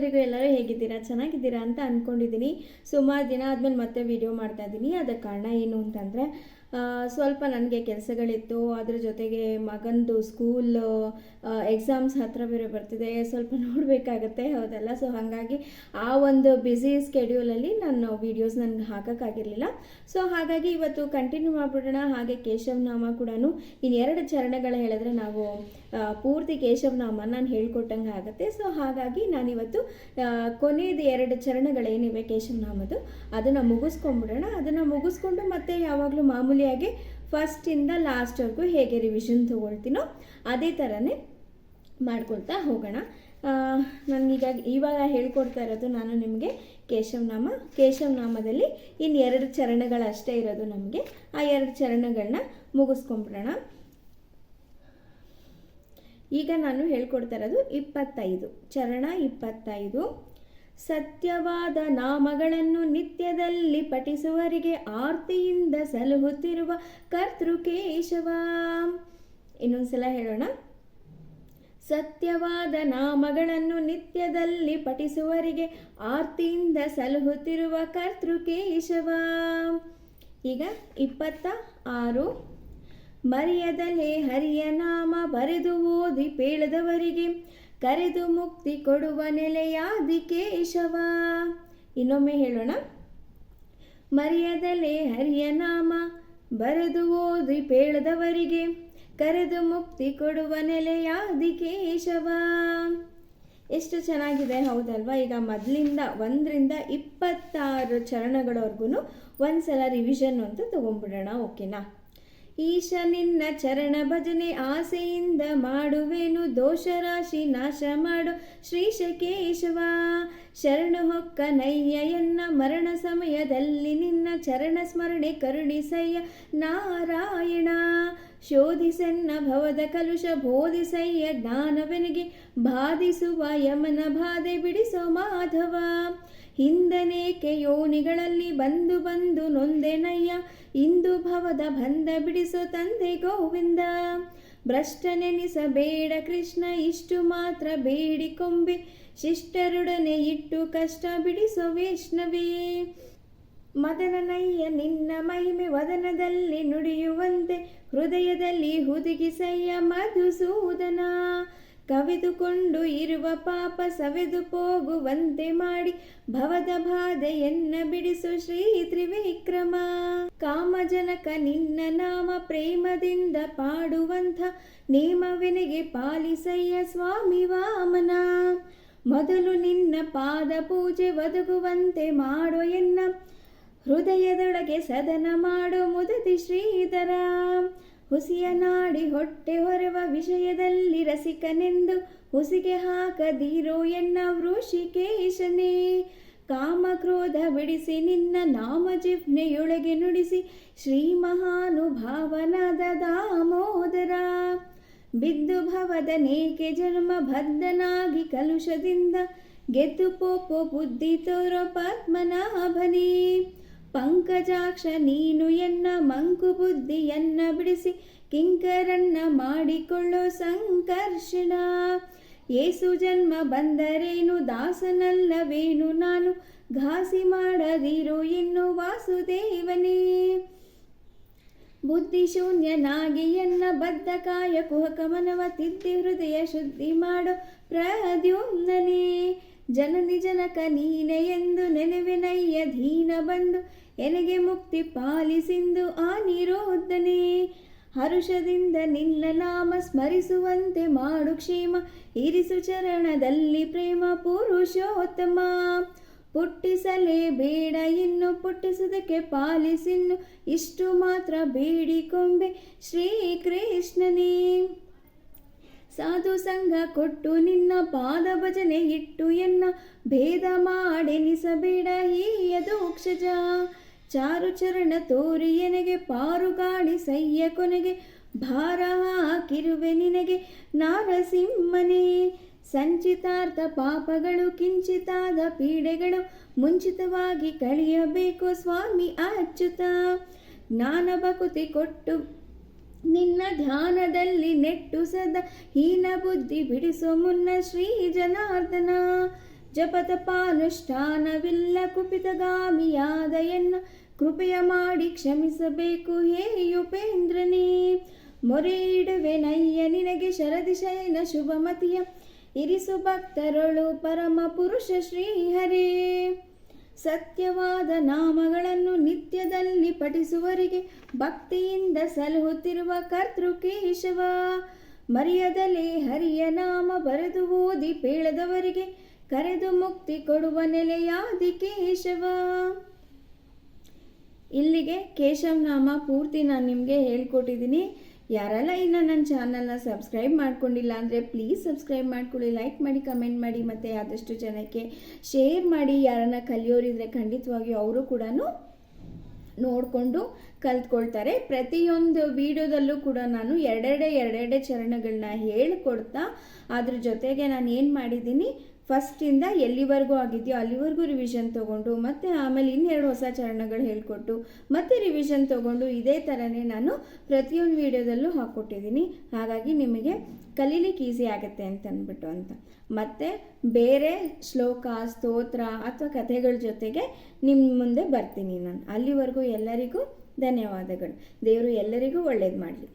ಎಲ್ಲರಿಗೂ ಎಲ್ಲರೂ ಹೇಗಿದ್ದೀರಾ? ಚೆನ್ನಾಗಿದ್ದೀರಾ ಅಂತ ಅಂದ್ಕೊಂಡಿದ್ದೀನಿ ಸುಮಾರು ದಿನ ಆದಮೇಲೆ ಮತ್ತೆ ವಿಡಿಯೋ ಮಾಡ್ತಾ ಇದ್ದೀನಿ. ಅದಕ್ಕೆ ಕಾರಣ ಏನು ಅಂತಂದರೆ ಸ್ವಲ್ಪ ನನಗೆ ಕೆಲಸಗಳಿತ್ತು, ಅದ್ರ ಜೊತೆಗೆ ಮಗಂದು ಸ್ಕೂಲ್ ಎಕ್ಸಾಮ್ಸ್ ಹತ್ರ ಬೇರೆ ಬರ್ತಿದೆ, ಸ್ವಲ್ಪ ನೋಡಬೇಕಾಗತ್ತೆ, ಹೌದಲ್ಲ? ಸೊ ಹಾಗಾಗಿ ಆ ಒಂದು ಬ್ಯುಸಿ ಸ್ಕೆಡ್ಯೂಲಲ್ಲಿ ನಾನು ವೀಡಿಯೋಸ್ ನನಗೆ ಹಾಕೋಕ್ಕಾಗಿರಲಿಲ್ಲ. ಸೊ ಹಾಗಾಗಿ ಇವತ್ತು ಕಂಟಿನ್ಯೂ ಮಾಡಿಬಿಡೋಣ. ಹಾಗೆ ಕೇಶವನಾಮ ಕೂಡ ಇನ್ನೆರಡು ಚರಣಗಳು ಹೇಳಿದ್ರೆ ನಾವು ಪೂರ್ತಿ ಕೇಶವನಾಮ ನಾನು ಹೇಳ್ಕೊಟ್ಟಂಗೆ ಆಗುತ್ತೆ. ಸೊ ಹಾಗಾಗಿ ನಾನಿವತ್ತು ಕೊನೆಯದು ಎರಡು ಚರಣಗಳೇನಿವೆ ಕೇಶವನಾಮದು ಅದನ್ನು ಮುಗಿಸ್ಕೊಂಡ್ಬಿಡೋಣ. ಅದನ್ನು ಮುಗಿಸ್ಕೊಂಡು ಮತ್ತೆ ಯಾವಾಗಲೂ ಮಾಮೂಲಿಯಾಗಿ ಫಸ್ಟಿಂದ ಲಾಸ್ಟ್ವರೆಗೂ ಹೇಗೆ ರಿವಿಷನ್ ತೊಗೊಳ್ತೀನೋ ಅದೇ ಥರನೇ ಮಾಡ್ಕೊಳ್ತಾ ಹೋಗೋಣ. ನನಗೀಗ ಇವಾಗ ಹೇಳ್ಕೊಡ್ತಾ ಇರೋದು ನಾನು ನಿಮಗೆ ಕೇಶವನಾಮ. ಕೇಶವನಾಮದಲ್ಲಿ ಇನ್ನು ಎರಡು ಚರಣಗಳಷ್ಟೇ ಇರೋದು ನಮಗೆ. ಆ ಎರಡು ಚರಣಗಳನ್ನ ಮುಗಿಸ್ಕೊಂಬಿಡೋಣ ಈಗ ನಾನು ಹೇಳ್ಕೊಡ್ತಾ ಇರೋದು ಇಪ್ಪತ್ತೈದು. ಚರಣ ಇಪ್ಪತ್ತೈದು. ಸತ್ಯವಾದ ನಾಮಗಳನ್ನು ನಿತ್ಯದಲ್ಲಿ ಪಠಿಸುವರಿಗೆ ಆರ್ತಿಯಿಂದ ಸಲಹುತ್ತಿರುವ ಕರ್ತೃಕೇಶವ. ಇನ್ನೊಂದ್ಸಲ ಹೇಳೋಣ. ಸತ್ಯವಾದ ನಾಮಗಳನ್ನು ನಿತ್ಯದಲ್ಲಿ ಪಠಿಸುವರಿಗೆ ಆರ್ತಿಯಿಂದ ಸಲಹುತ್ತಿರುವ ಕರ್ತೃಕೇಶವ. ಈಗ ಇಪ್ಪತ್ತ ಆರು. ಮರೆಯದಲೇ ಹರಿಯ ನಾಮ ಬರೆದು ಓದಿ ಪೇಳದವರಿಗೆ ಕರೆದು ಮುಕ್ತಿ ಕೊಡುವ ನೆಲೆಯಾದಿ ಕೇಶವ. ಇನ್ನೊಮ್ಮೆ ಹೇಳೋಣ. ಮರೆಯದಲೇ ಹರಿಯ ನಾಮ, ಬರೆದು ಓದಿ ಪೇಳದವರಿಗೆ ಕರೆದು ಮುಕ್ತಿ ಕೊಡುವ ನೆಲೆಯಾದಿ ಕೇಶವ. ಎಷ್ಟು ಚೆನ್ನಾಗಿದೆ, ಹೌದಲ್ವಾ? ಈಗ ಮೊದಲಿಂದ ಒಂದರಿಂದ ಇಪ್ಪತ್ತಾರು ಚರಣಗಳವರೆಗೂ ಒಂದ್ಸಲ ರಿವಿಷನ್ ಅಂತ ತೊಗೊಂಡ್ಬಿಡೋಣ ಓಕೆನಾ ಈಶ ನಿನ್ನ ಚರಣ ಭಜನೆ ಆಸೆಯಿಂದ ಮಾಡುವೆನು ದೋಷ ರಾಶಿ ನಾಶ ಮಾಡು. ಶ್ರೀ ಶೆಕೇಶವಾ, ಶರಣ ಹೊಕ್ಕ ನಯ್ಯ ಎನ್ನ ಮರಣ ಸಮಯದಲ್ಲಿ ನಿನ್ನ ಚರಣ ಸ್ಮರಣೆ ಕರುಣಿಸಯ್ಯ. ನಾರಾಯಣ ಶೋಧಿಸೆನ್ನ ಭವದ ಕಲುಷ ಬೋಧಿಸಯ್ಯ ಜ್ಞಾನವೆನಗೆ ಬಾಧಿಸುವ ಯಮನ ಬಾಧೆ ಬಿಡಿಸೋ ಮಾಧವ. ಹಿಂದನೇಕೆ ಯೋನಿಗಳಲ್ಲಿ ಬಂದು ಬಂದು ನೊಂದೆನಯ್ಯ? ಇಂದು ಭವದ ಬಂಧ ಬಿಡಿಸೋ ತಂದೆ ಗೋವಿಂದ. ಭ್ರಷ್ಟನೆನಿಸಬೇಡ ಕೃಷ್ಣ, ಇಷ್ಟು ಮಾತ್ರ ಬೇಡಿಕೊಂಬೆ. ಶಿಷ್ಟರೊಡನೆ ಇಟ್ಟು ಕಷ್ಟ ಬಿಡಿಸೋ ವೈಷ್ಣವೇ. ಮದನನಯ್ಯ ನಿನ್ನ ಮಹಿಮೆ ವದನದಲ್ಲಿ ನುಡಿಯುವಂತೆ ಹೃದಯದಲ್ಲಿ ಹುದುಗಿಸಯ್ಯ ಮಧುಸೂದನ. ಕವಿದುಕೊಂಡು ಇರುವ ಪಾಪ ಸವೆದು ಹೋಗುವಂತೆ ಮಾಡಿ ಭವದ ಬಾಧೆಯನ್ನ ಬಿಡಿಸು ಶ್ರೀ ತ್ರಿವಿಕ್ರಮ. ಕಾಮಜನಕ ನಿನ್ನ ನಾಮ ಪ್ರೇಮದಿಂದ ಪಾಡುವಂಥ ನೇಮವೆನೆಗೆ ಪಾಲಿಸಯ್ಯ ಸ್ವಾಮಿ ವಾಮನ. ಮೊದಲು ನಿನ್ನ ಪಾದ ಪೂಜೆ ಒದಗುವಂತೆ ಮಾಡೋ ಎನ್ನ ಹೃದಯದೊಳಗೆ ಸದನ ಮಾಡು ಮುದತಿ ಶ್ರೀಧರ. ಹುಸಿಯ ನಾಡಿ ಹೊಟ್ಟೆ ಹೊರವ ವಿಷಯದಲ್ಲಿ ರಸಿಕನೆಂದು ಹುಸಿಗೆ ಹಾಕದಿರೋ ಎನ್ನ ವೃಷಿಕೇಶನೇ. ಕಾಮ ಕ್ರೋಧ ಬಿಡಿಸಿ ನಿನ್ನ ನಾಮ ಜಿಫ್ನೆಯೊಳಗೆ ನುಡಿಸಿ ಶ್ರೀ ಮಹಾನುಭಾವನದ ದಾಮೋದರ. ಬಿದ್ದು ಭವದ ನೇಕೆ ಜನ್ಮ ಬದ್ಧನಾಗಿ ಕಲುಷದಿಂದ ಗೆದ್ದು ಪೋಪೋ ಬುದ್ಧಿ ತೋರೋ ಪದ್ಮನಾಭನೇ. ಪಂಕಜಾಕ್ಷ ನೀನು ಎನ್ನ ಮಂಕು ಬುದ್ಧಿಯನ್ನ ಬಿಡಿಸಿ ಕಿಂಕರನ್ನ ಮಾಡಿಕೊಳ್ಳೋ ಸಂಕರ್ಷಣ. ಏಸು ಜನ್ಮ ಬಂದರೇನು, ದಾಸನಲ್ಲವೇನು, ನಾನು ಘಾಸಿ ಮಾಡದಿರು ಇನ್ನು ವಾಸುದೇವನೇ. ಬುದ್ಧಿಶೂನ್ಯನಾಗಿ ಎನ್ನ ಬದ್ಧ ಕಾಯ ಕುಹಕಮನವ ತಿದ್ದಿ ಹೃದಯ ಶುದ್ಧಿ ಮಾಡೋ ಪ್ರದ್ಯುಮ್ನನೇ. ಜನನಿ ಜನಕ ನೀನೆ ಎಂದು ನೆನವೆನಯ್ಯ ಧೀನ ಬಂದು ಎನಗೆ ಮುಕ್ತಿ ಪಾಲಿಸಿಂದು ಆ ನಿರೋಧನೆ ಹರುಷದಿಂದ ನಿನ್ನ ನಾಮ ಸ್ಮರಿಸುವಂತೆ ಮಾಡು ಕ್ಷೇಮ, ಇರಿಸು ಚರಣದಲ್ಲಿ ಪ್ರೇಮ ಪುರುಷೋತ್ತಮ. ಪುಟ್ಟಿಸಲೇ ಬೇಡ ಇನ್ನು, ಪುಟ್ಟಿಸುವುದಕ್ಕೆ ಪಾಲಿಸಿನ್ನು, ಇಷ್ಟು ಮಾತ್ರ ಬೇಡಿಕೊಂಬೆ ಶ್ರೀಕೃಷ್ಣನೇ ಸಂಘ ಕೊಟ್ಟು ನಿನ್ನ ಪಾದ ಭಜನೆ ಇಟ್ಟು ಎನ್ನ ಭೇದ ಮಾಡೆನಿಸಬೇಡ ಹೀಯದೋಕ್ಷಜ ಚಾರು ಚರಣ ತೋರಿ ಎನಗೆ ಪಾರುಗಾಡಿ ಸಯ್ಯ ಕೊನೆಗೆ, ಭಾರ ಹಾಕಿರುವೆ ನಿನಗೆ ನಾರಸಿಂಹನೇ. ಸಂಚಿತಾರ್ಥ ಪಾಪಗಳು, ಕಿಂಚಿತಾದ ಪೀಡೆಗಳು ಮುಂಚಿತವಾಗಿ ಕಳೆಯಬೇಕು ಸ್ವಾಮಿ ಅಚ್ಚುತ ಜ್ಞಾನ ಭಕುತಿ ಕೊಟ್ಟು ನಿನ್ನ ಧ್ಯಾನದಲ್ಲಿ ನೆಟ್ಟು ಸದಾ ಹೀನ ಬುದ್ಧಿ ಬಿಡಿಸೋ ಮುನ್ನ ಶ್ರೀ ಜನಾರ್ದನ. ಜಪತಪಾನುಷ್ಠಾನವಿಲ್ಲ ಕುಪಿತಗಾಮಿಯಾದ ಎನ್ನ ಕೃಪೆಯ ಮಾಡಿ ಕ್ಷಮಿಸಬೇಕು ಹೇ ಉಪೇಂದ್ರನೇ. ಮೊರೆ ಇಡುವೆ ನಯ್ಯ ನಿನಗೆ ಶರದಿ ಶಯನ ಶುಭಮತಿಯ. ಇರಿಸು ಭಕ್ತರೊಳು ಪರಮ ಪುರುಷ ಶ್ರೀಹರೇ. ಸತ್ಯವಾದ ನಾಮಗಳನ್ನು ನಿತ್ಯದಲ್ಲಿ ಪಠಿಸುವರಿಗೆ ಭಕ್ತಿಯಿಂದ ಸಲಹುತ್ತಿರುವ ಕರ್ತೃಕೇಶವ. ಮರ್ಯದಲ್ಲಿ ಹರಿಯ ನಾಮ ಬರೆದು ಓದಿ ಪೇಳದವರಿಗೆ ಕರೆದು ಮುಕ್ತಿ ಕೊಡುವ ನೆಲೆಯಾದಿ ಕೇಶವ. ಇಲ್ಲಿಗೆ ಕೇಶವ ನಾಮ ಪೂರ್ತಿ ನಾನು ನಿಮಗೆ ಹೇಳ್ಕೊಟ್ಟಿದ್ದೀನಿ. ಯಾರೆಲ್ಲ ಇನ್ನು ನನ್ನ ಚಾನಲ್ನ ಸಬ್ಸ್ಕ್ರೈಬ್ ಮಾಡ್ಕೊಂಡಿಲ್ಲ ಅಂದರೆ ಪ್ಲೀಸ್ ಸಬ್ಸ್ಕ್ರೈಬ್ ಮಾಡ್ಕೊಳ್ಳಿ ಲೈಕ್ ಮಾಡಿ ಕಮೆಂಟ್ ಮಾಡಿ ಮತ್ತು ಆದಷ್ಟು ಜನಕ್ಕೆ ಶೇರ್ ಮಾಡಿ, ಯಾರನ್ನ ಕಲಿಯೋರಿದ್ರೆ ಖಂಡಿತವಾಗಿಯೂ ಅವರು ಕೂಡ ನೋಡಿಕೊಂಡು ಕಲ್ತ್ಕೊಳ್ತಾರೆ. ಪ್ರತಿಯೊಂದು ವಿಡಿಯೋದಲ್ಲೂ ಕೂಡ ನಾನು ಎರಡೆರಡೆ ಎರಡೆರಡೆ ಚರಣಗಳನ್ನ ಹೇಳ್ಕೊಡ್ತಾ, ಅದ್ರ ಜೊತೆಗೆ ನಾನು ಏನು ಮಾಡಿದ್ದೀನಿ ಫಸ್ಟಿಂದ ಎಲ್ಲಿವರೆಗೂ ಆಗಿದೆಯೋ ಅಲ್ಲಿವರೆಗೂ ರಿವಿಷನ್ ತೊಗೊಂಡು ಮತ್ತು ಆಮೇಲೆ ಇನ್ನೆರಡು ಹೊಸ ಚರಣಗಳು ಹೇಳಿಕೊಟ್ಟು ಮತ್ತೆ ರಿವಿಷನ್ ತೊಗೊಂಡು ಇದೇ ಥರನೇ ನಾನು ಪ್ರತಿಯೊಂದು ವಿಡಿಯೋದಲ್ಲೂ ಹಾಕ್ಕೊಟ್ಟಿದ್ದೀನಿ. ಹಾಗಾಗಿ ನಿಮಗೆ ಕಲೀಲಿಕ್ಕೆ ಈಸಿ ಆಗುತ್ತೆ ಅಂತ ಅಂದ್ಬಿಟ್ಟು ಅಂತ. ಮತ್ತು ಬೇರೆ ಶ್ಲೋಕ, ಸ್ತೋತ್ರ ಅಥವಾ ಕಥೆಗಳ ಜೊತೆಗೆ ನಿಮ್ಮ ಮುಂದೆ ಬರ್ತೀನಿ ನಾನು. ಅಲ್ಲಿವರೆಗೂ ಎಲ್ಲರಿಗೂ ಧನ್ಯವಾದಗಳು. ದೇವರು ಎಲ್ಲರಿಗೂ ಒಳ್ಳೇದು ಮಾಡಲಿ.